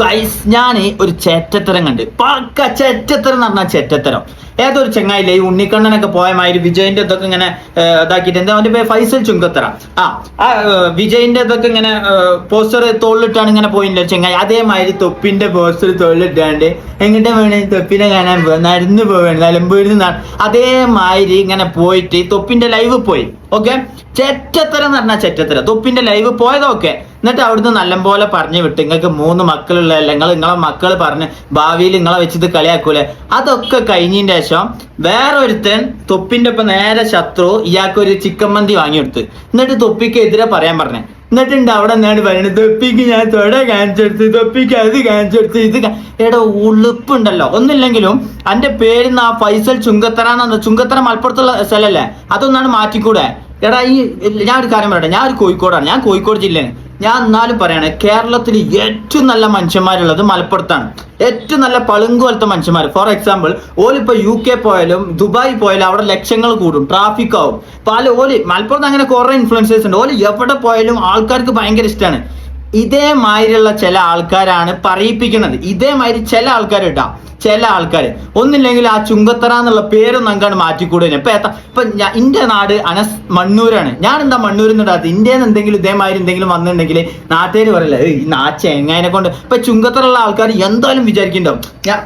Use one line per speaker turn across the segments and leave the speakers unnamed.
Guys ഞാൻ ഒരു ചേറ്റത്തരം കണ്ട്. പക്ക ചേറ്റത്തരം എന്ന് പറഞ്ഞാൽ ചേറ്റത്തരം. ഏതൊരു ചെങ്ങായില്ലേ ഈ ഉണ്ണിക്കണ്ണനൊക്കെ പോയ മാതിരി വിജയന്റെ ഇതൊക്കെ ഇങ്ങനെ ഇതാക്കിയിട്ട് എന്താ അവന്റെ പേര്? ഫൈസൽ ചുങ്കത്തറ. ആ ആ വിജയന്റെ ഇതൊക്കെ ഇങ്ങനെ പോസ്റ്റർ തോളിലിട്ടാണ് ഇങ്ങനെ പോയില്ല ചെങ്ങായി? അതേമാതിരി തൊപ്പിന്റെ പോസ്റ്റർ തോളിലിട്ടാണ്ട് എങ്ങനെ വേണേ തൊപ്പിനെ കാണാൻ പോവാ നടന്നു പോവാണ്. നിലമ്പൂരിൽ നിന്ന് അതേമാതിരി ഇങ്ങനെ പോയിട്ട് തൊപ്പിന്റെ ലൈവ് പോയി. ഓക്കെ ചെറ്റത്തരം എന്ന് പറഞ്ഞാൽ ചെറ്റത്തരം. തൊപ്പിന്റെ ലൈവ് പോയതൊക്കെ എന്നിട്ട് അവിടുന്ന് നല്ലപോലെ പറഞ്ഞു വിട്ടു. നിങ്ങൾക്ക് മൂന്ന് മക്കളുള്ളതല്ല നിങ്ങൾ നിങ്ങളെ മക്കൾ പറഞ്ഞ് ഭാവിയിൽ നിങ്ങളെ വെച്ചിത് കളിയാക്കൂലേ? അതൊക്കെ കഴിഞ്ഞതിന്റെ ശേഷം വേറെ ഒരുത്തൻ തൊപ്പിന്റെ ഒപ്പം നേരെ ശത്രു ഇയാൾക്ക് ഒരു ചിക്കൻ മന്തി വാങ്ങിയെടുത്ത്. എന്നിട്ട് തൊപ്പിക്ക് എതിരെ പറയാൻ പറഞ്ഞേ. എന്നിട്ടുണ്ട് അവിടെ നിന്നാണ് പറയുന്നത് തൊപ്പിക്ക് ഞാൻ തൊട കാണിച്ചെടുത്ത് തൊപ്പിക്ക് അത് കാണിച്ചെടുത്ത് ഇത് കാ-" എടാ ഉളുപ്പുണ്ടല്ലോ. ഒന്നില്ലെങ്കിലും എന്റെ പേരിന്ന് ആ ഫൈസൽ ചുങ്കത്തറ എന്ന ചുങ്കത്തറ മലപ്പുറത്തുള്ള സ്ഥലല്ലേ? അതൊന്നാണ് മാറ്റിക്കൂടെ? എടാ ഈ ഞാൻ ഒരു കാര്യം പറയട്ടെ. ഞാൻ ഒരു കോഴിക്കോടാണ്. ഞാൻ കോഴിക്കോട് ജില്ലയാണ്. ഞാൻ എന്നാലും പറയാണ് കേരളത്തിൽ ഏറ്റവും നല്ല മനുഷ്യന്മാരുള്ളത് മലപ്പുറത്താണ്. ഏറ്റവും നല്ല പളുങ്ക് പോലത്തെ മനുഷ്യന്മാർ ഫോർ എക്സാമ്പിൾ ഓലിപ്പോ യു കെ പോയാലും ദുബായ് പോയാലും അവിടെ ലക്ഷങ്ങൾ കൂടും ട്രാഫിക് ആവും. പല ഓൽ മലപ്പുറത്ത് അങ്ങനെ കുറെ ഇൻഫ്ലുവൻസേഴ്സ് ഉണ്ട്. ഓൽ എവിടെ പോയാലും ആൾക്കാർക്ക് ഭയങ്കര ഇഷ്ടമാണ് ഇതേമാതിരിയുള്ള ചില ആൾക്കാരാണ് പറയിപ്പിക്കുന്നത്. ഇതേമാതിരി ചില ആൾക്കാർ ഇട്ടാ ചില ആൾക്കാർ ഒന്നില്ലെങ്കിൽ ആ ചുങ്കത്തറ എന്നുള്ള പേരൊന്നും അങ്ങാണ്ട് മാറ്റിക്കൂടെ ഇപ്പൊ എത്താ ഇപ്പൊ എന്റെ നാട് അനസ് മണ്ണൂരാണ്. ഞാൻ എന്താ മണ്ണൂരിൽ നിന്നിടാത്ത ഇന്ത്യയിൽ എന്തെങ്കിലും ഇതേമാതിരി എന്തെങ്കിലും വന്നിട്ടുണ്ടെങ്കിൽ നാട്ടുകാർ പറയില്ല ഈ നാച്ച എങ്ങനെ കൊണ്ട് ഇപ്പൊ ചുങ്കത്തറുള്ള ആൾക്കാർ എന്തായാലും വിചാരിക്കുന്നുണ്ടാവും. ഞാൻ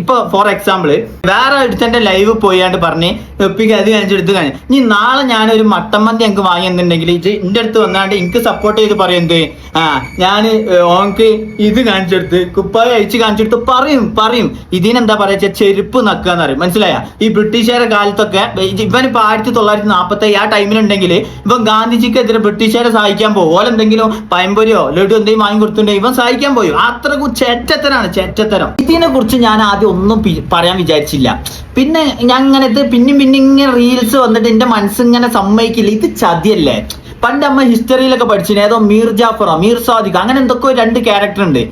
ഇപ്പൊ ഫോർ എക്സാമ്പിൾ വേറെ ഒരുത്തന്റെ ലൈവ് പോയാണ്ട് പറഞ്ഞ് ഒപ്പിക്ക് അത് കാണിച്ചെടുത്ത് കാണി ഇനി നാളെ ഞാനൊരു മട്ടമ്മന്തി എനിക്ക് വാങ്ങി എന്നുണ്ടെങ്കിൽ ഇത് അടുത്ത് വന്നാണ്ട് എനിക്ക് സപ്പോർട്ട് ചെയ്ത് പറയുന്നത് ആ ഞാൻ ഓൻക്ക് ഇത് കാണിച്ചെടുത്ത് കുപ്പായ അയച്ച് കാണിച്ചെടുത്ത് പറയും പറയും. ഇതിനെന്താ പറയുക ചെരുപ്പ് നക്കുക നക്കാന്ന് പറയും. മനസ്സിലായ? ഈ ബ്രിട്ടീഷുകാരുടെ കാലത്തൊക്കെ ഇവൻ ഇപ്പൊ ആയിരത്തി തൊള്ളായിരത്തി നാൽപ്പത്തി ആ ടൈമിലുണ്ടെങ്കിൽ ഇവൻ ഗാന്ധിജിക്കെതിരെ ബ്രിട്ടീഷുകാരെ സഹായിക്കാൻ പോകും. ഓലെന്തെങ്കിലും പയമ്പൊരിയോ ലഡു എന്തെങ്കിലും വാങ്ങി കൊടുത്തിട്ടുണ്ടെങ്കിൽ ഇവൻ സഹായിക്കാൻ പോയി. അത്രക്കും ചേറ്റത്തരാണ് ചേറ്റത്തരം. ഇതിനെ കുറിച്ച് ഞാൻ ആദ്യം ഒന്നും പറയാൻ വിചാരിച്ചില്ല. പിന്നെ ഞാൻ ഇങ്ങനെ ഇത് പിന്നെയും പിന്നെ ഇങ്ങനെ റീൽസ് വന്നിട്ട് എന്റെ മനസ്സിങ്ങനെ സമ്മതിക്കില്ല. ഇത് ചതിയല്ലേ? പണ്ട് അമ്മ ഹിസ്റ്ററിയിലൊക്കെ പഠിച്ചിന്. ഏതോ മീർ ജാഫറോ മീർ സാദിഖ് അങ്ങനെ എന്തൊക്കെ രണ്ട് ക്യാരക്ടർ ഉണ്ട്.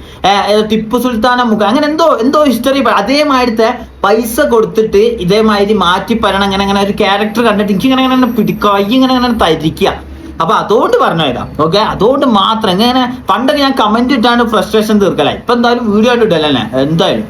ഏതോ ടിപ്പു സുൽത്താന മുഖ അങ്ങനെ എന്തോ എന്തോ ഹിസ്റ്ററി അതേമാതിരത്തെ പൈസ കൊടുത്തിട്ട് ഇതേമാതിരി മാറ്റി പറയണം അങ്ങനെ അങ്ങനെ ഒരു ക്യാരക്ടർ കണ്ടിട്ട് എനിക്ക് ഇങ്ങനെ ഇങ്ങനെ പിടിക്കുക ഇങ്ങനെ ഇങ്ങനെ തരിക്കുക. അപ്പൊ അതുകൊണ്ട് പറഞ്ഞതാ ഓക്കെ അതുകൊണ്ട് മാത്രം ഇങ്ങനെ പണ്ടൊക്കെ ഞാൻ കമന്റ് ഇട്ടാണ് ഫ്രസ്ട്രേഷൻ തീർക്കലായി. ഇപ്പൊ എന്തായാലും വീഡിയോ ആയിട്ട് ഇടലല്ലേ? എന്തായാലും.